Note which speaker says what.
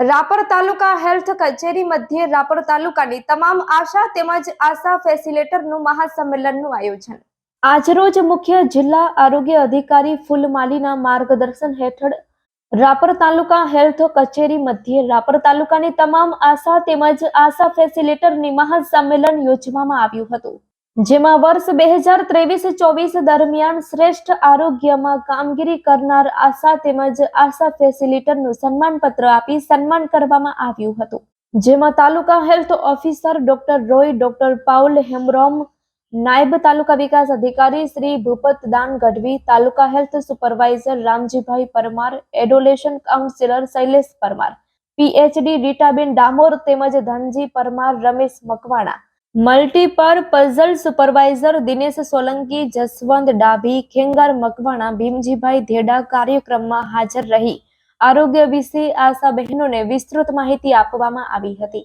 Speaker 1: રાપર તાલુકા health કચેરી મધ્યે રાપર તાલુકાની તમામ આશા તેમજ આશા ફેસિલેટરનું મહાસંમેલનનું આયોજન. આજરોજ મુખ્ય જિલ્લા આરોગ્ય અધિકારી ફૂલમાલીના માર્ગદર્શન હેઠળ રાપર તાલુકા હેલ્થ કચેરી મધ્યે રાપર તાલુકાની તમામ આશા તેમજ આશા ફેસિલેટરની મહાસંમેલન યોજવામાં આવ્યું હતું. જેમાં વર્ષ બે હજાર ત્રેવીસ ચોવીસ દરમિયાન શ્રેષ્ઠ આરોગ્યમાં કામગીરી કરનાર આશા તેમજ આશા ફેસિલિટરનું સન્માનપત્ર આપી સન્માન કરવામાં આવ્યું હતું. જેમાં taluka health officer doctor Roy, doctor Paul Hemrom નાયબ તાલુકા વિકાસ અધિકારી Shri Bhupat Dan Gadhvi, taluka health supervisor Ramjibhai Parmar, adolescent counsellor Shailesh Parmar, PHD Ritaben Damor તેમજ Dhanji Parmar, Ramesh Makwana multipurpose supervisor Dinesh Solanki, Jaswant Dabhi, Khengar Makwana, Bhimjibhai Dheda કાર્યક્રમમાં હાજર રહી. આરોગ્ય વિશે આશા બહેનોને વિસ્તૃત માહિતી આપવામાં આવી હતી.